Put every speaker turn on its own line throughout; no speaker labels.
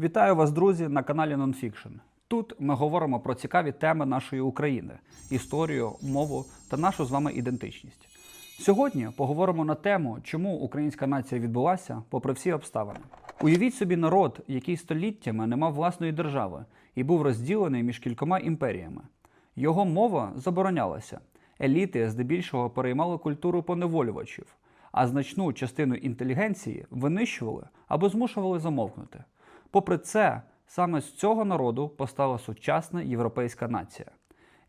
Вітаю вас, друзі, на каналі Nonfiction. Тут ми говоримо про цікаві теми нашої України: історію, мову та нашу з вами ідентичність. Сьогодні поговоримо на тему, чому українська нація відбулася, попри всі обставини. Уявіть собі народ, який століттями не мав власної держави і був розділений між кількома імперіями. Його мова заборонялася. Еліти здебільшого переймали культуру поневолювачів, а значну частину інтелігенції винищували або змушували замовкнути. Попри це, саме з цього народу постала сучасна європейська нація.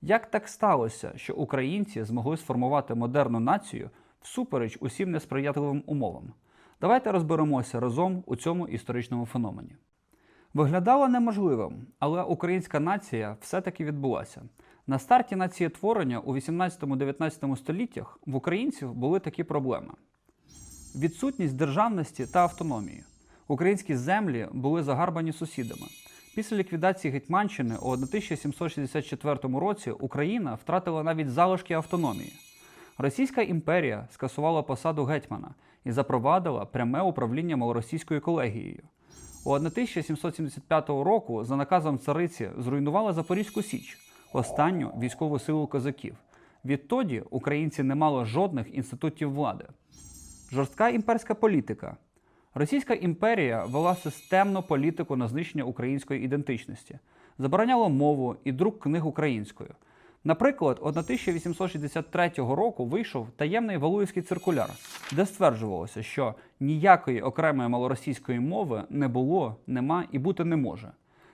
Як так сталося, що українці змогли сформувати модерну націю всупереч усім несприятливим умовам? Давайте розберемося разом у цьому історичному феномені. Виглядало неможливим, але українська нація все-таки відбулася. На старті націєтворення у 18-19 століттях в українців були такі проблеми: відсутність державності та автономії. Українські землі були загарбані сусідами. Після ліквідації Гетьманщини у 1764 році Україна втратила навіть залишки автономії. Російська імперія скасувала посаду гетьмана і запровадила пряме управління малоросійською колегією. У 1775 року за наказом цариці зруйнували Запорізьку Січ, останню військову силу козаків. Відтоді українці не мали жодних інститутів влади. Жорстка імперська політика. Російська імперія вела системну політику на знищення української ідентичності, забороняла мову і друк книг українською. Наприклад, 1863 року вийшов таємний Валуївський циркуляр, де стверджувалося, що ніякої окремої малоросійської мови не було, нема і бути не може.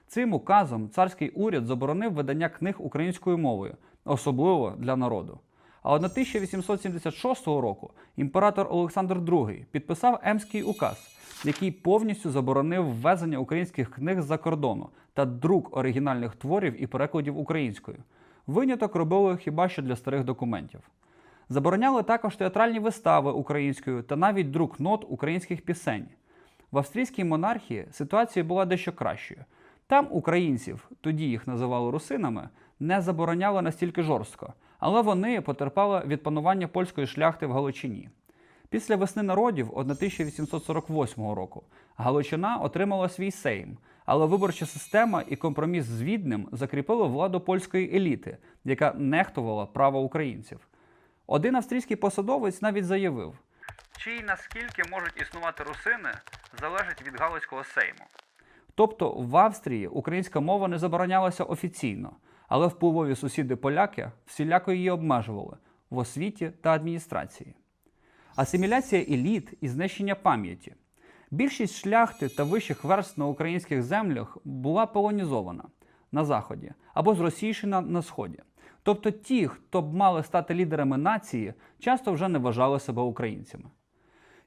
Цим указом царський уряд заборонив видання книг українською мовою, особливо для народу. А 1876 року імператор Олександр II підписав Емський указ, який повністю заборонив ввезення українських книг з-за кордону та друк оригінальних творів і перекладів українською. Виняток робили хіба що для старих документів. Забороняли також театральні вистави українською та навіть друк нот українських пісень. В австрійській монархії ситуація була дещо кращою. Там українців, тоді їх називали русинами, не забороняли настільки жорстко, але вони потерпали від панування польської шляхти в Галичині. Після весни народів 1848 року Галичина отримала свій сейм, але виборча система і компроміс з Віднем закріпили владу польської еліти, яка нехтувала право українців. Один австрійський посадовець навіть заявив, чи й наскільки можуть існувати русини, залежить від Галицького сейму. Тобто в Австрії українська мова не заборонялася офіційно, але впливові сусіди поляки всіляко її обмежували в освіті та адміністрації. Асиміляція еліт і знищення пам'яті. Більшість шляхти та вищих верств на українських землях була полонізована на заході або зросійщена на сході. Тобто ті, хто б мали стати лідерами нації, часто вже не вважали себе українцями.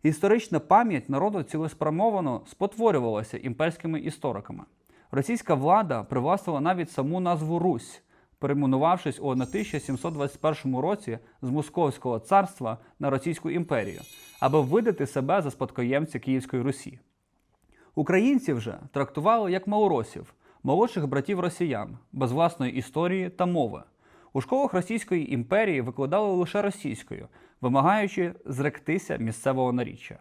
Історична пам'ять народу цілеспрямовано спотворювалася імперськими істориками. Російська влада привласнила навіть саму назву Русь, перейменувавшись у 1721 році з Московського царства на Російську імперію, аби видати себе за спадкоємця Київської Русі. Українців же трактували як малоросів, молодших братів росіян, без власної історії та мови. У школах Російської імперії викладали лише російською, вимагаючи зректися місцевого наріччя.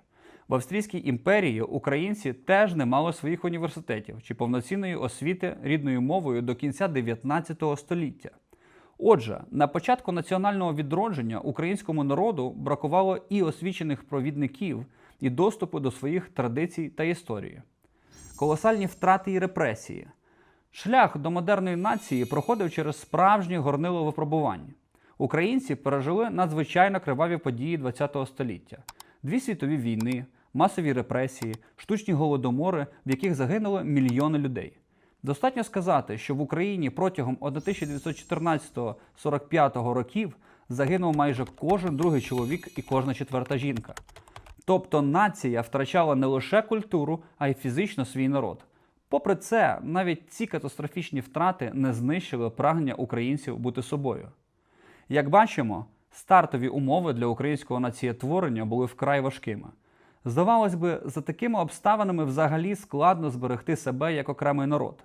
В Австрійській імперії українці теж не мали своїх університетів чи повноцінної освіти рідною мовою до кінця 19 століття. Отже, на початку національного відродження українському народу бракувало і освічених провідників, і доступу до своїх традицій та історії. Колосальні втрати і репресії. Шлях до модерної нації проходив через справжнє горнило випробування. Українці пережили надзвичайно криваві події ХХ століття: дві світові війни, масові репресії, штучні голодомори, в яких загинули мільйони людей. Достатньо сказати, що в Україні протягом 1914-45 років загинув майже кожен другий чоловік і кожна четверта жінка. Тобто нація втрачала не лише культуру, а й фізично свій народ. Попри це, навіть ці катастрофічні втрати не знищили прагнення українців бути собою. Як бачимо, стартові умови для українського націєтворення були вкрай важкими. Здавалось би, за такими обставинами взагалі складно зберегти себе як окремий народ.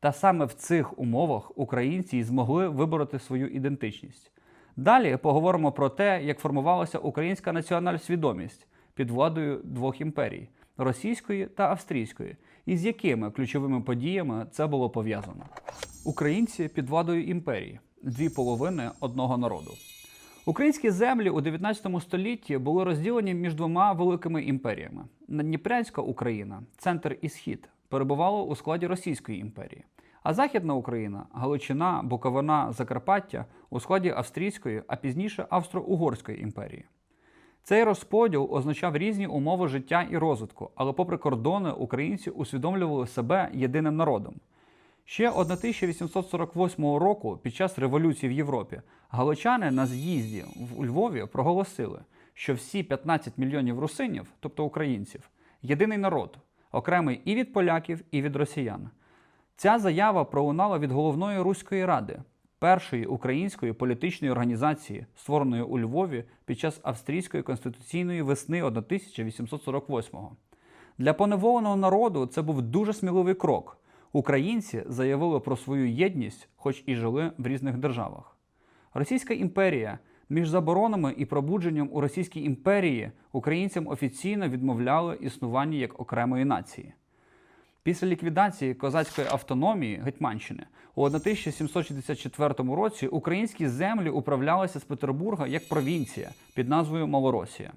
Та саме в цих умовах українці й змогли вибороти свою ідентичність. Далі поговоримо про те, як формувалася українська національна свідомість під владою двох імперій російської та австрійської, і з якими ключовими подіями це було пов'язано. Українці під владою імперії дві половини одного народу. Українські землі у 19 столітті були розділені між двома великими імперіями. Надніпрянська Україна, центр і схід, перебувало у складі Російської імперії, а Західна Україна, Галичина, Буковина, Закарпаття у складі Австрійської, а пізніше Австро-Угорської імперії. Цей розподіл означав різні умови життя і розвитку, але попри кордони українці усвідомлювали себе єдиним народом. Ще 1848 року, під час революції в Європі, галичани на з'їзді в Львові проголосили, що всі 15 мільйонів русинів, тобто українців, єдиний народ, окремий і від поляків, і від росіян. Ця заява пролунала від головної руської ради, першої української політичної організації, створеної у Львові під час австрійської конституційної весни 1848-го. Для поневоленого народу це був дуже сміливий крок. Українці заявили про свою єдність, хоч і жили в різних державах. Російська імперія між заборонами і пробудженням у Російській імперії українцям офіційно відмовляли існування як окремої нації. Після ліквідації козацької автономії Гетьманщини у 1764 році українські землі управлялися з Петербурга як провінція під назвою Малоросія.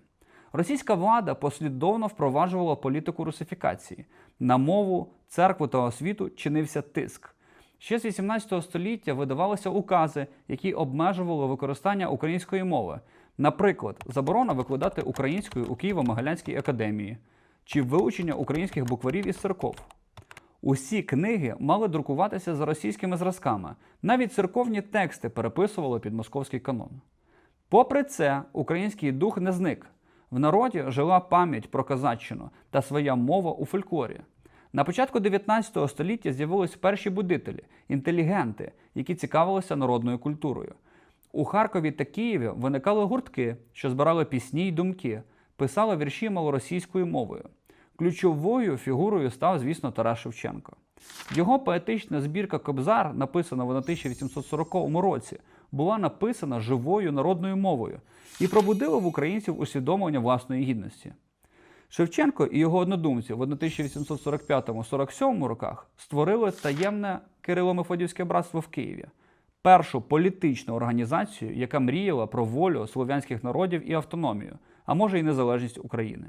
Російська влада послідовно впроваджувала політику русифікації. На мову, церкву та освіту чинився тиск. Ще з 18 століття видавалися укази, які обмежували використання української мови. Наприклад, заборона викладати українською у Києво-Могилянській академії чи вилучення українських букварів із церков. Усі книги мали друкуватися за російськими зразками. Навіть церковні тексти переписували під московський канон. Попри це, український дух не зник. В народі жила пам'ять про козаччину та своя мова у фольклорі. На початку 19 століття з'явились перші будителі, інтелігенти, які цікавилися народною культурою. У Харкові та Києві виникали гуртки, що збирали пісні й думки, писали вірші малоросійською мовою. Ключовою фігурою став, звісно, Тарас Шевченко. Його поетична збірка Кобзар, написана в 1840 році, була написана живою народною мовою і пробудила в українців усвідомлення власної гідності. Шевченко і його однодумці в 1845-47 роках створили таємне Кирило-Мефодівське братство в Києві, першу політичну організацію, яка мріяла про волю слов'янських народів і автономію, а може й незалежність України.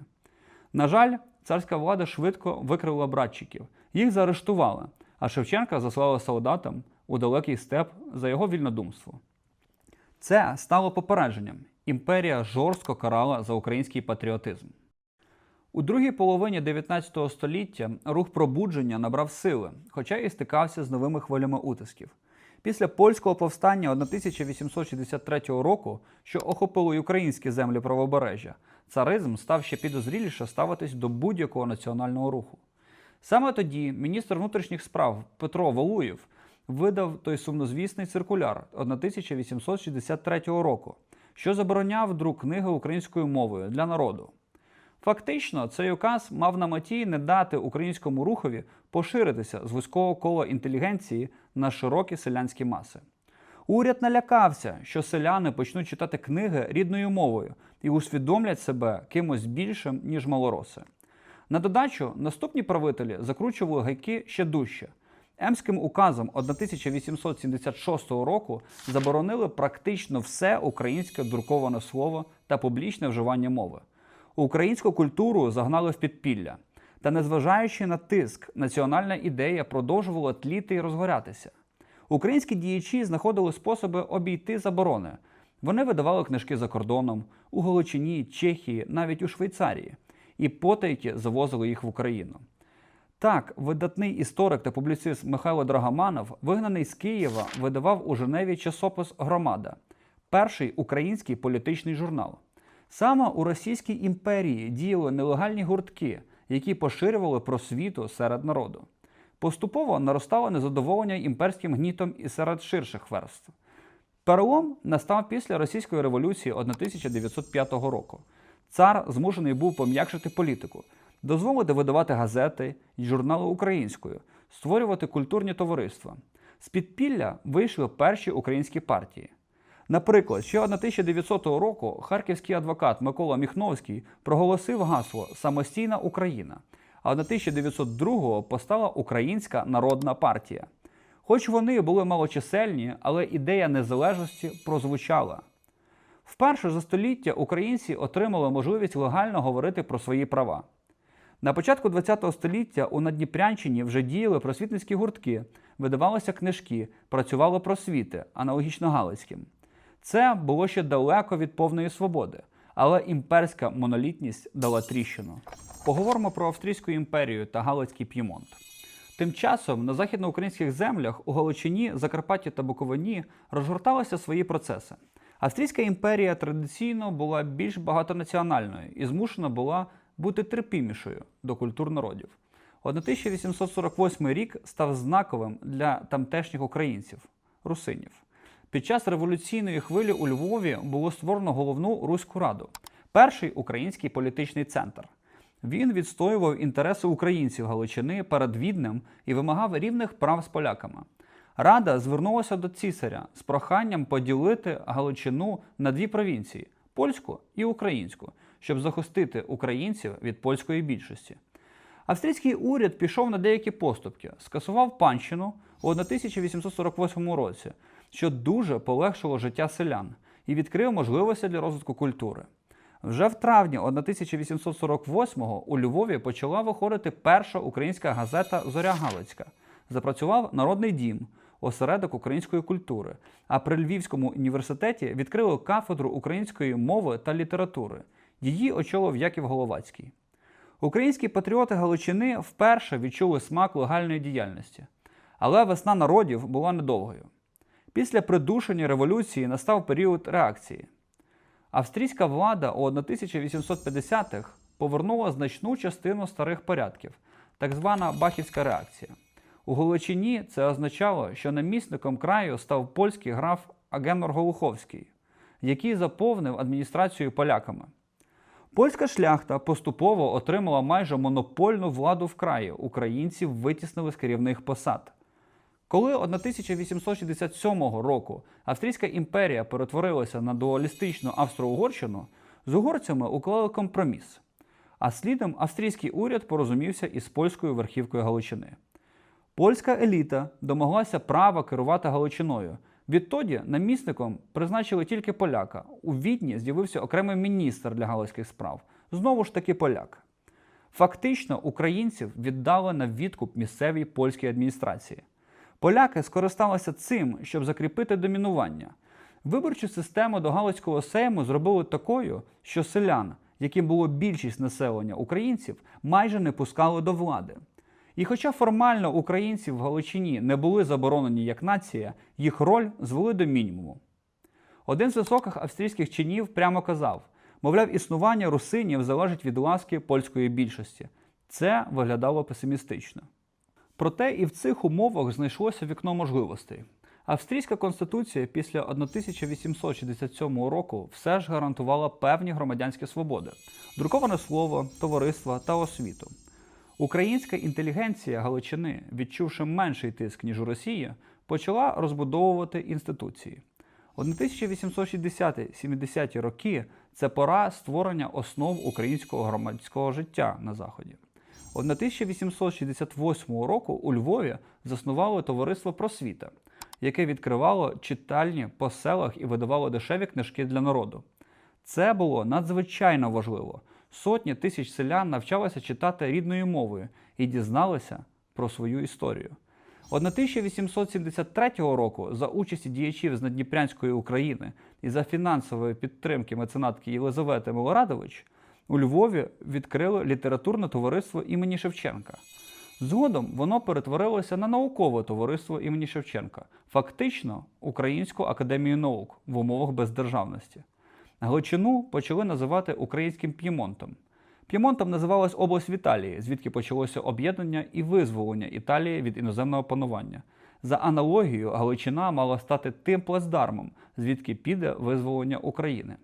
На жаль, царська влада швидко викрила братчиків, їх заарештували, а Шевченка заслали солдатам у далекий степ за його вільнодумство. Це стало попередженням. Імперія жорстко карала за український патріотизм. У другій половині 19 століття рух пробудження набрав сили, хоча і стикався з новими хвилями утисків. Після польського повстання 1863 року, що охопило й українські землі правобережжя, царизм став ще підозріліше ставитись до будь-якого національного руху. Саме тоді міністр внутрішніх справ Петро Валуєв видав той сумнозвісний циркуляр 1863 року, що забороняв друк книги українською мовою для народу. Фактично, цей указ мав на меті не дати українському рухові поширитися з вузького кола інтелігенції на широкі селянські маси. Уряд налякався, що селяни почнуть читати книги рідною мовою і усвідомлять себе кимось більшим, ніж малороси. На додачу, наступні правителі закручували гайки ще дужче. Емським указом 1876 року заборонили практично все українське друковане слово та публічне вживання мови. Українську культуру загнали в підпілля. Та, незважаючи на тиск, національна ідея продовжувала тліти і розгорятися. Українські діячі знаходили способи обійти заборони. Вони видавали книжки за кордоном у Галичині, Чехії, навіть у Швейцарії, і потайки завозили їх в Україну. Так, видатний історик та публіцист Михайло Драгоманов, вигнаний з Києва, видавав у Женеві часопис Громада, перший український політичний журнал. Саме у Російській імперії діяли нелегальні гуртки, які поширювали просвіту серед народу. Поступово наростало незадоволення імперським гнітом і серед ширших верств. Перелом настав після Російської революції 1905 року. Цар змушений був пом'якшити політику, дозволити видавати газети й журнали українською, створювати культурні товариства. З підпілля вийшли перші українські партії. Наприклад, ще 1900 року харківський адвокат Микола Міхновський проголосив гасло Самостійна Україна. а 1902-го постала Українська Народна партія. Хоч вони були малочисельні, але ідея незалежності прозвучала. Вперше за століття українці отримали можливість легально говорити про свої права. На початку ХХ століття у Надніпрянщині вже діяли просвітницькі гуртки, видавалися книжки, працювало просвіти, аналогічно Галицьким. Це було ще далеко від повної свободи, але імперська монолітність дала тріщину. Поговоримо про Австрійську імперію та Галицький П'ємонт. Тим часом на західноукраїнських землях у Галичині, Закарпатті та Буковині розгорталися свої процеси. Австрійська імперія традиційно була більш багатонаціональною і змушена була бути терпімішою до культур народів. 1848 рік став знаковим для тамтешніх українців русинів. Під час революційної хвилі у Львові було створено головну Руську раду, перший український політичний центр. Він відстоював інтереси українців Галичини перед Віднем і вимагав рівних прав з поляками. Рада звернулася до цісаря з проханням поділити Галичину на дві провінції польську і українську, щоб захистити українців від польської більшості. Австрійський уряд пішов на деякі поступки, скасував панщину у 1848 році, що дуже полегшило життя селян і відкрив можливості для розвитку культури. Вже в травні 1848-го у Львові почала виходити перша українська газета Зоря Галицька. Запрацював Народний дім, осередок української культури. А при Львівському університеті відкрили кафедру української мови та літератури. Її очолив Яків Головацький. Українські патріоти Галичини вперше відчули смак легальної діяльності. Але весна народів була недовгою. Після придушення революції настав період реакції. Австрійська влада у 1850-х повернула значну частину старих порядків, так звана Бахівська реакція. У Галичині це означало, що намісником краю став польський граф Агенор Голуховський, який заповнив адміністрацію поляками. Польська шляхта поступово отримала майже монопольну владу в краї. Українців витіснили з керівних посад. Коли 1867 року Австрійська імперія перетворилася на дуалістичну Австро-Угорщину, з угорцями уклали компроміс. А слідом австрійський уряд порозумівся із польською верхівкою Галичини. Польська еліта домоглася права керувати Галичиною. Відтоді намісником призначили тільки поляка. У Відні з'явився окремий міністр для галицьких справ. Знову ж таки поляк. Фактично, українців віддали на відкуп місцевій польській адміністрації. Поляки скористалися цим, щоб закріпити домінування. Виборчу систему до Галицького сейму зробили такою, що селян, яким було більшість населення українців, майже не пускали до влади. І хоча формально українці в Галичині не були заборонені як нація, їх роль звели до мінімуму. Один з високих австрійських чинів прямо казав: мовляв, існування русинів залежить від ласки польської більшості. Це виглядало песимістично. Проте і в цих умовах знайшлося вікно можливостей. Австрійська конституція після 1867 року все ж гарантувала певні громадянські свободи: друковане слово, товариство та освіту. Українська інтелігенція Галичини, відчувши менший тиск ніж у Росії, почала розбудовувати інституції. 1860-70-ті роки це пора створення основ українського громадського життя на Заході. 1868 року у Львові заснували товариство просвіта, яке відкривало читальні по селах і видавало дешеві книжки для народу. Це було надзвичайно важливо. Сотні тисяч селян навчалися читати рідною мовою і дізналися про свою історію. 1873 року за участі діячів з Надніпрянської України і за фінансової підтримки меценатки Єлизавети Милорадович у Львові відкрили літературне товариство імені Шевченка. Згодом воно перетворилося на наукове товариство імені Шевченка, фактично Українську академію наук в умовах бездержавності. Галичину почали називати українським П'ємонтом. П'ємонтом називалась область в Італії, звідки почалося об'єднання і визволення Італії від іноземного панування. За аналогією, Галичина мала стати тим плацдармом, звідки піде визволення України.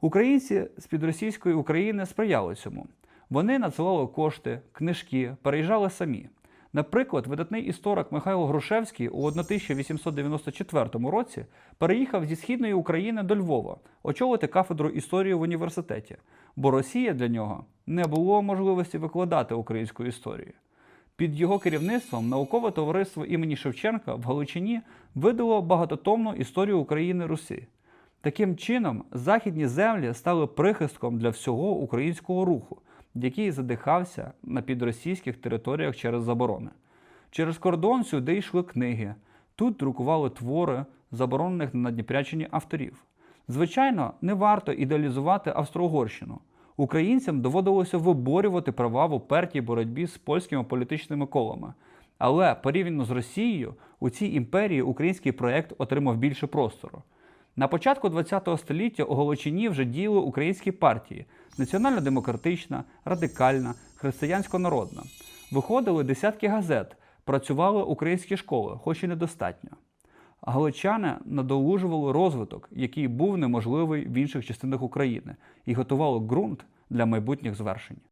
Українці з під російської України сприяли цьому. Вони надсилали кошти, книжки, переїжджали самі. Наприклад, видатний історик Михайло Грушевський у 1894 році переїхав зі східної України до Львова очолити кафедру історії в університеті, бо Росія для нього не було можливості викладати українську історію. Під його керівництвом наукове товариство імені Шевченка в Галичині видало багатотомну історію України Русі. Таким чином, західні землі стали прихистком для всього українського руху, який задихався на підросійських територіях через заборони. Через кордон сюди йшли книги, тут друкували твори заборонених на Дніпрячині авторів. Звичайно, не варто ідеалізувати Австро-Угорщину. Українцям доводилося виборювати права в упертій боротьбі з польськими політичними колами. Але порівняно з Росією, у цій імперії український проєкт отримав більше простору. На початку ХХ століття у Галичині вже діяли українські партії національно-демократична, радикальна, християнсько-народна. Виходили десятки газет, працювали українські школи, хоч і недостатньо. Галичани надолужували розвиток, який був неможливий в інших частинах України, і готували ґрунт для майбутніх звершень.